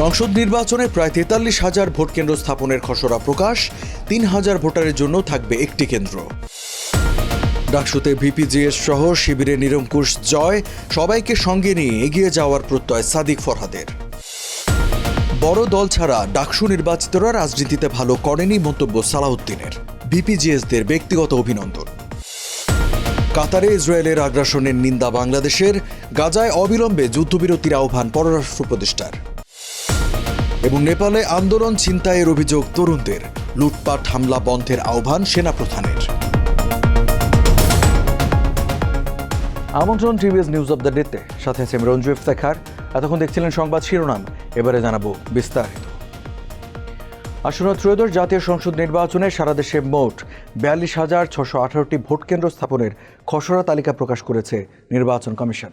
সংসদ নির্বাচনে প্রায় তেতাল্লিশ হাজার ভোট কেন্দ্র স্থাপনের খসড়া প্রকাশ, তিন হাজার ভোটারের জন্য থাকবে একটি কেন্দ্র। ডাকসুতে ভিপিজিএস সহ শিবিরে নিরঙ্কুশ জয়, সবাইকে সঙ্গে নিয়ে এগিয়ে যাওয়ার প্রত্যয় সাদিক ফরহাদের। বড় দল ছাড়া ডাকসু নির্বাচিতরা রাজনীতিতে ভালো করেনি মন্তব্য সালাউদ্দিনের। ভিপিজিএসদের ব্যক্তিগত অভিনন্দন। কাতারে ইসরায়েলের আগ্রাসনের নিন্দা বাংলাদেশের, গাজায় অবিলম্বে যুদ্ধবিরতির আহ্বান পররাষ্ট্র উপদেষ্টার এবং নেপালে আন্দোলন ছিনতাইয়ের অভিযোগ তরুণদের। লুটপাট, হামলা বন্ধের আহ্বান সেনাপ্রধানের। আমন্ত্রণ টিভিএস নিউজ অব দ্য ডেতে সাথে আছে রঞ্জু ইফতেখার। এতক্ষণ দেখছিলেন সংবাদ শিরোনাম। এবারে জানাব বিস্তারিত। আসন্ন ত্রয়োদশ জাতীয় সংসদ নির্বাচনে সারা দেশে মোট বিয়াল্লিশ হাজার ছশো আঠারোটি ভোট কেন্দ্র স্থাপনের খসড়া তালিকা প্রকাশ করেছে নির্বাচন কমিশন।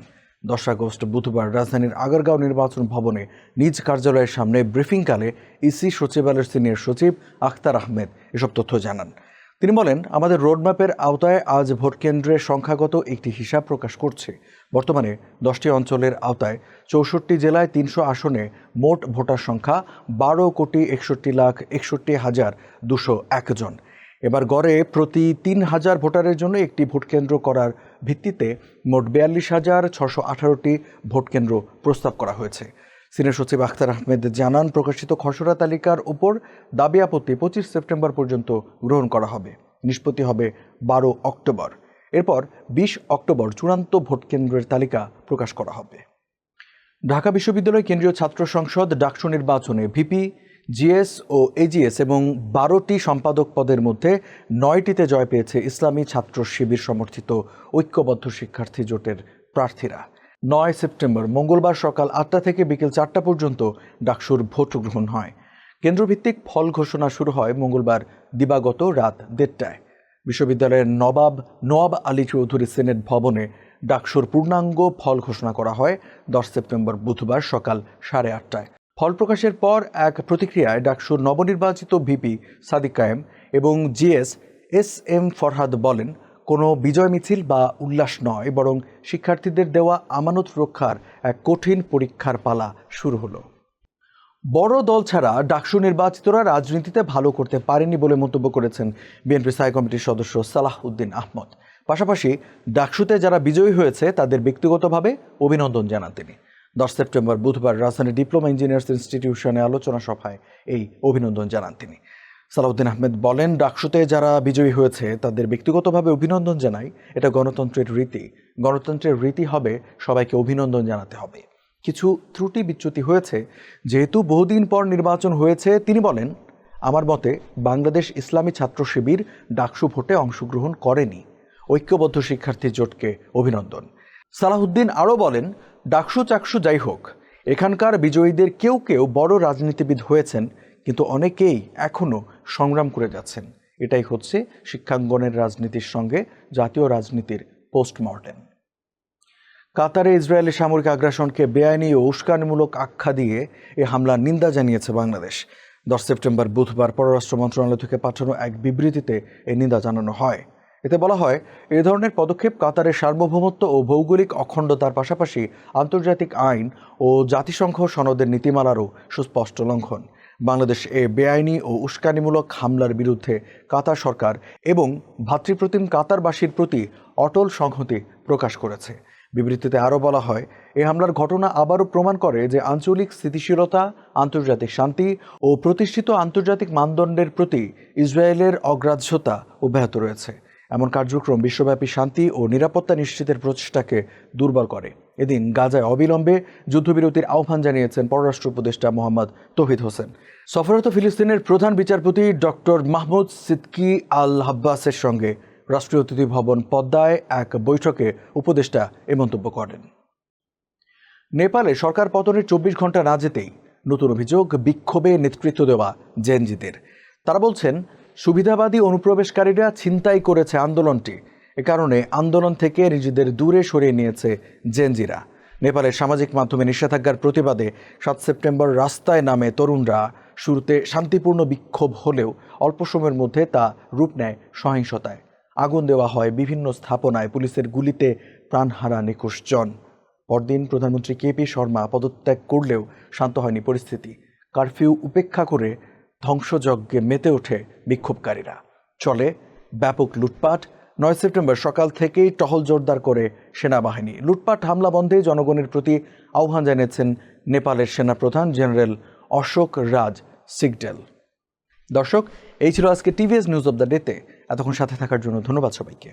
দশ আগস্ট বুধবার রাজধানীর আগারগাঁও নির্বাচন ভবনে নিজ কার্যালয়ের সামনে ব্রিফিংকালে ইসি সচিবালয়ের সিনিয়র সচিব আখতার আহমেদ এসব তথ্য জানান। তিনি বলেন, আমাদের রোডম্যাপের আওতায় আজ ভোট কেন্দ্রের সংখ্যাগত একটি হিসাব প্রকাশ করছে। বর্তমানে দশটি অঞ্চলের আওতায় চৌষট্টি জেলায় তিনশো আসনে মোট ভোটার সংখ্যা বারো কোটি একষট্টি লাখ একষট্টি হাজার দুশো একজন এবার গড়ে প্রতি তিন হাজার ভোটারের জন্য একটি ভোট কেন্দ্র করার ভিত্তিতে মোট বিয়াল্লিশ হাজার ছশো আঠারোটি ভোট কেন্দ্র প্রস্তাব করা হয়েছে। সিনিয়র সচিব আখতার আহমেদ জানান, প্রকাশিত খসড়া তালিকার উপর দাবি আপত্তি পঁচিশ সেপ্টেম্বর পর্যন্ত গ্রহণ করা হবে। নিষ্পত্তি হবে বারো অক্টোবর। এরপর বিশ অক্টোবর চূড়ান্ত ভোট কেন্দ্রের তালিকা প্রকাশ করা হবে। ঢাকা বিশ্ববিদ্যালয় কেন্দ্রীয় ছাত্র সংসদ ডাকসু নির্বাচনে ভিপি জিএস ও এজিএস এবং বারোটি সম্পাদক পদের মধ্যে নয়টিতে জয় পেয়েছে ইসলামী ছাত্র শিবির সমর্থিত ঐক্যবদ্ধ শিক্ষার্থী জোটের প্রার্থীরা। নয় সেপ্টেম্বর, মঙ্গলবার সকাল আটটা থেকে বিকেল চারটা পর্যন্ত ডাকসুর ভোট গ্রহণ হয়। কেন্দ্রভিত্তিক ফল ঘোষণা শুরু হয় মঙ্গলবার দিবাগত রাত দেড়টায়। বিশ্ববিদ্যালয়ের নবাব নোয়াব আলী চৌধুরী সেনেট ভবনে ডাকসুর পূর্ণাঙ্গ ফল ঘোষণা করা হয়। দশ সেপ্টেম্বর বুধবার সকাল সাড়ে আটটায়। ফল প্রকাশের পর এক প্রতিক্রিয়ায় ডাকসুর নবনির্বাচিত ভিপি সাদিক কায়েম এবং জিএস এস এম ফরহাদ বলেন, কোনো বিজয় মিছিল বা উল্লাস নয়, বরং শিক্ষার্থীদের দেওয়া আমানত রক্ষার এক কঠিন পরীক্ষার পালা শুরু হলো। বড় দল ছাড়া ডাকসু নির্বাচিতরা রাজনীতিতে ভালো করতে পারেনি বলে মন্তব্য করেছেন বিএনপি স্থায়ী কমিটির সদস্য সালাহ উদ্দিন আহমদ। পাশাপাশি, ডাকসুতে যারা বিজয়ী হয়েছে, তাদের ব্যক্তিগতভাবে অভিনন্দন জানান তিনি। দশ সেপ্টেম্বর বুধবার রাজধানী ডিপ্লোমা ইঞ্জিনিয়ার্স ইনস্টিটিউশনে আলোচনা সভায় এই অভিনন্দন জানান তিনি। সালাউদ্দিন আহমেদ বলেন, ডাকসুতে যারা বিজয়ী হয়েছে, তাদের ব্যক্তিগতভাবে অভিনন্দন জানাই। এটা গণতন্ত্রের রীতি। গণতন্ত্রের রীতি হবে সবাইকে অভিনন্দন জানাতে হবে। কিছু ত্রুটি বিচ্যুতি হয়েছে। যেহেতু বহুদিন পর নির্বাচন হয়েছে, তিনি বলেন, আমার মতে বাংলাদেশ ইসলামী ছাত্র শিবির ডাকসু ভোটে অংশগ্রহণ করেনি। ঐক্যবদ্ধ শিক্ষার্থী জোটকে অভিনন্দন। সালাহুদ্দিন আরও বলেন ডাকসু চাকসু যাই হোক, এখানকার বিজয়ীদের কেউ কেউ বড় রাজনীতিবিদ হয়েছেন, কিন্তু অনেকেই এখনও সংগ্রাম করে যাচ্ছেন। এটাই হচ্ছে শিক্ষাঙ্গনের রাজনীতির সঙ্গে জাতীয় রাজনীতির পোস্টমর্টেম। কাতারে ইসরায়েলের সামরিক আগ্রাসনকে বেআইনি ও উস্কানিমূলক আখ্যা দিয়ে এ হামলার নিন্দা জানিয়েছে বাংলাদেশ। দশ সেপ্টেম্বর বুধবার পররাষ্ট্র মন্ত্রণালয় থেকে পাঠানো এক বিবৃতিতে এই নিন্দা জানানো হয়। এতে বলা হয়, এ ধরনের পদক্ষেপ কাতারের সার্বভৌমত্ব ও ভৌগোলিক অখণ্ডতার পাশাপাশি আন্তর্জাতিক আইন ও জাতিসংঘ সনদের নীতিমালারও সুস্পষ্ট লঙ্ঘন। বাংলাদেশ এ বেআইনি ও উস্কানিমূলক হামলার বিরুদ্ধে কাতার সরকার এবং ভাতৃপ্রতিম কাতারবাসীর প্রতি অটল সংহতি প্রকাশ করেছে। বিবৃতিতে আরও বলা হয় এই হামলার ঘটনা আবারও প্রমাণ করে যে আঞ্চলিক স্থিতিশীলতা, আন্তর্জাতিক শান্তি ও প্রতিষ্ঠিত আন্তর্জাতিক মানদণ্ডের প্রতি ইসরায়েলের অগ্রাহ্যতা অব্যাহত রয়েছে। এমন কার্যক্রম বিশ্বব্যাপী শান্তি ও নিরাপত্তা নিশ্চিতের প্রচেষ্টাকে দুর্বল করে। এদিন গাজায় অবিলম্বে যুদ্ধবিরতির আহ্বান জানিয়েছেন পররাষ্ট্র উপদেষ্টা মোহাম্মদ তৌহিদ হোসেন। সফররত ফিলিস্তিনের প্রধান বিচারপতি ডক্টর মাহমুদ সিদ্কি আল হাব্বাসের সঙ্গে রাষ্ট্রীয় অতিথি ভবন পদ্মায় এক বৈঠকে উপদেষ্টা এ মন্তব্য করেন। নেপালে সরকার পতনের চব্বিশ ঘণ্টা না যেতেই নতুন অভিযোগ বিক্ষোভে নেতৃত্ব দেওয়া জেনজিদের তারা বলছেন সুবিধাবাদী অনুপ্রবেশকারীরা ছিনতাই করেছে আন্দোলনটি। এ কারণে আন্দোলন থেকে নিজেদের দূরে সরিয়ে নিয়েছে জেনজিরা। নেপালের সামাজিক মাধ্যমে নিষেধাজ্ঞার প্রতিবাদে সাত সেপ্টেম্বর রাস্তায় নামে তরুণরা। শুরুতে শান্তিপূর্ণ বিক্ষোভ হলেও অল্প সময়ের মধ্যে তা রূপ নেয় সহিংসতায়। আগুন দেওয়া হয় বিভিন্ন স্থাপনায়, পুলিশের গুলিতে প্রাণ হারান একুশ জন পরদিন প্রধানমন্ত্রী কেপি শর্মা পদত্যাগ করলেও শান্ত হয়নি পরিস্থিতি। কারফিউ উপেক্ষা করে ধ্বংসযজ্ঞে মেতে ওঠে বিক্ষোভকারীরা। চলে ব্যাপক লুটপাট। নয় সেপ্টেম্বর সকাল থেকেই টহল জোরদার করে সেনাবাহিনী। লুটপাট, হামলা বন্ধে জনগণের প্রতি আহ্বান জানিয়েছেন নেপালের সেনাপ্রধান জেনারেল অশোক রাজ সিগডেল। দর্শক, এই ছিল আজকে টিভিএস নিউজ অব দ্য ডেতে। এতক্ষণ সাথে থাকার জন্য ধন্যবাদ সবাইকে।